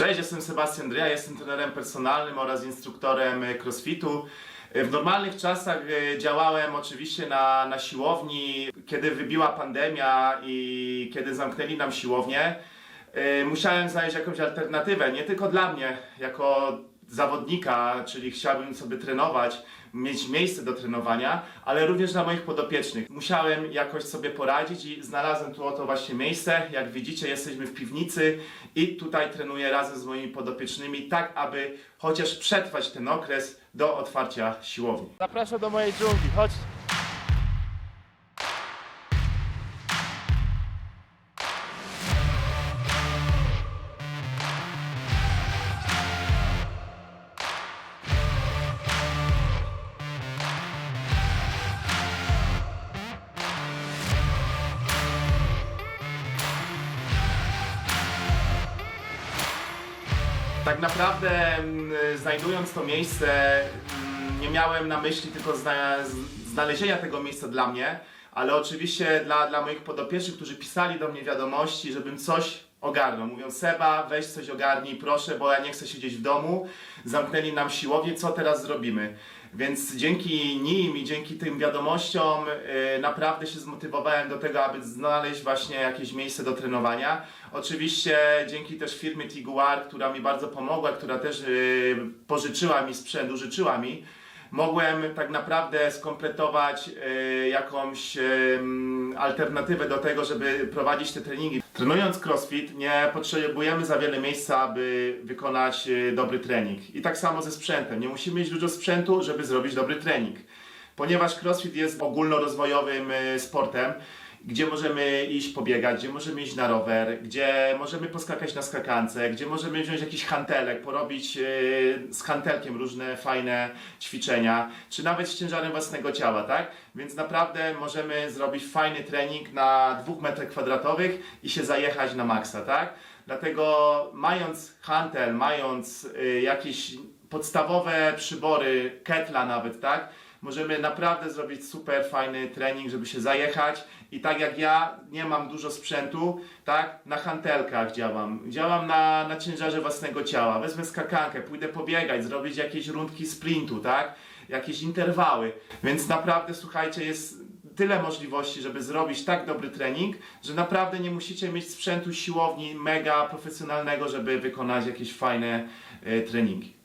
Cześć, jestem Sebastian Dria, jestem trenerem personalnym oraz instruktorem e, crossfitu. E, W normalnych czasach e, działałem oczywiście na, na siłowni. Kiedy wybiła pandemia i kiedy zamknęli nam siłownię, musiałem znaleźć jakąś alternatywę, nie tylko dla mnie, jako zawodnika, czyli chciałbym sobie trenować, mieć miejsce do trenowania, ale również dla moich podopiecznych. Musiałem jakoś sobie poradzić i znalazłem tu oto właśnie miejsce. Jak widzicie, jesteśmy w piwnicy i tutaj trenuję razem z moimi podopiecznymi, tak aby chociaż przetrwać ten okres do otwarcia siłowni. Zapraszam do mojej dżungli, chodź. Tak naprawdę mm, znajdując to miejsce mm, nie miałem na myśli tylko znalezienia tego miejsca dla mnie, ale oczywiście dla, dla moich podopiecznych, którzy pisali do mnie wiadomości, żebym coś ogarnął. Mówią Seba, weź coś ogarnij proszę, bo ja nie chcę siedzieć w domu, zamknęli nam siłownię, co teraz zrobimy? Więc dzięki nim i dzięki tym wiadomościom yy, naprawdę się zmotywowałem do tego, aby znaleźć właśnie jakieś miejsce do trenowania. Oczywiście dzięki też firmie Tiguar, która mi bardzo pomogła, która też yy, pożyczyła mi sprzęt, użyczyła mi, mogłem tak naprawdę skompletować yy, jakąś alternatywę do tego, żeby prowadzić te treningi. Trenując crossfit nie potrzebujemy za wiele miejsca, aby wykonać yy, dobry trening. I tak samo ze sprzętem. Nie musimy mieć dużo sprzętu, żeby zrobić dobry trening. Ponieważ crossfit jest ogólnorozwojowym yy, sportem, gdzie możemy iść pobiegać, gdzie możemy iść na rower, gdzie możemy poskakać na skakance, gdzie możemy wziąć jakiś hantelek, porobić yy, z hantelkiem różne fajne ćwiczenia, czy nawet z ciężarem własnego ciała, tak? Więc naprawdę możemy zrobić fajny trening na dwóch metrach kwadratowych i się zajechać na maksa, tak? Dlatego mając hantel, mając yy, jakieś podstawowe przybory, ketla nawet, tak? Możemy naprawdę zrobić super fajny trening, żeby się zajechać. I tak jak ja nie mam dużo sprzętu, tak, na hantelkach działam, działam na, na ciężarze własnego ciała, wezmę skakankę, pójdę pobiegać, zrobić jakieś rundki sprintu, tak, jakieś interwały, więc naprawdę słuchajcie, jest tyle możliwości, żeby zrobić tak dobry trening, że naprawdę nie musicie mieć sprzętu siłowni mega profesjonalnego, żeby wykonać jakieś fajne e, treningi.